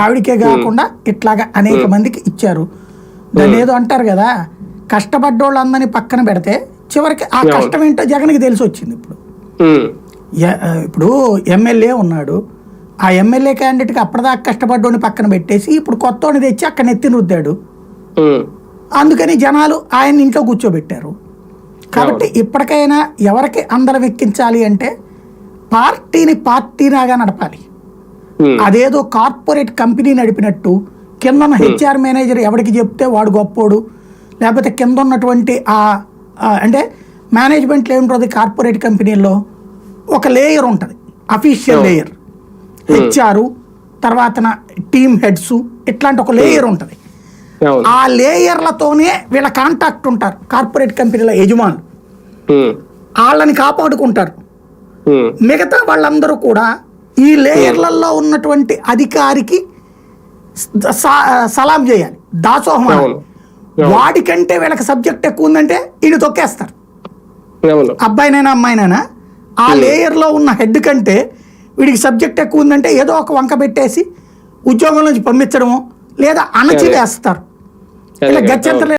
ఆవిడకే కాకుండా ఇట్లాగా అనేక మందికి ఇచ్చారు. దాన్ని ఏదో అంటారు కదా కష్టపడ్డోళ్ళందరినీ పక్కన పెడితే చివరికి ఆ కష్టం ఏంటో జగన్కి తెలిసి వచ్చింది ఇప్పుడు. ఇప్పుడు ఎమ్మెల్యే ఉన్నాడు. ఆ ఎమ్మెల్యే క్యాండిడేట్కి అప్పటిదాకా కష్టపడ్డోని పక్కన పెట్టేసి ఇప్పుడు కొత్తోని తెచ్చి అక్కడ నెత్తిన రుద్దాడు అందుకని జనాలు ఆయన ఇంట్లో కూర్చోబెట్టారు. కాబట్టి ఇప్పటికైనా ఎవరికి అందరం ఎక్కించాలి అంటే పార్టీని పార్టీలాగా నడపాలి. అదేదో కార్పొరేట్ కంపెనీ నడిపినట్టు కింద ఉన్న హెచ్ఆర్ మేనేజర్ ఎవరికి చెప్తే వాడు గొప్పోడు. లేకపోతే కింద ఉన్నటువంటి ఆ అంటే మేనేజ్మెంట్లో ఏముంటుంది కార్పొరేట్ కంపెనీల్లో? ఒక లేయర్ ఉంటుంది. అఫీషియల్ లేయర్ హెచ్ఆర్ తర్వాత టీమ్ హెడ్స్ ఇట్లాంటి ఒక లేయర్ ఉంటుంది. అవును ఆ లేయర్లతోనే వీళ్ళ కాంటాక్ట్ ఉంటారు కార్పొరేట్ కంపెనీల యజమానులు. వాళ్ళని కాపాడుకుంటారు. మిగతా వాళ్ళందరూ కూడా ఈ లేయర్లలో ఉన్నటువంటి అధికారికి సలాం చేయాలి. దాసోహం. వాడికంటే వీళ్ళకి సబ్జెక్ట్ ఎక్కువ ఉందంటే ఈయన తొక్కేస్తారు అబ్బాయినైనా అమ్మాయినైనా ఆ లేయర్లో ఉన్న హెడ్ కంటే వీడికి సబ్జెక్ట్ ఎక్కువ ఉందంటే ఏదో ఒక వంక పెట్టేసి ఉద్యోగం నుంచి పంపించడము లేదా అణచివేస్తారు. ఇలా గత్యంతరం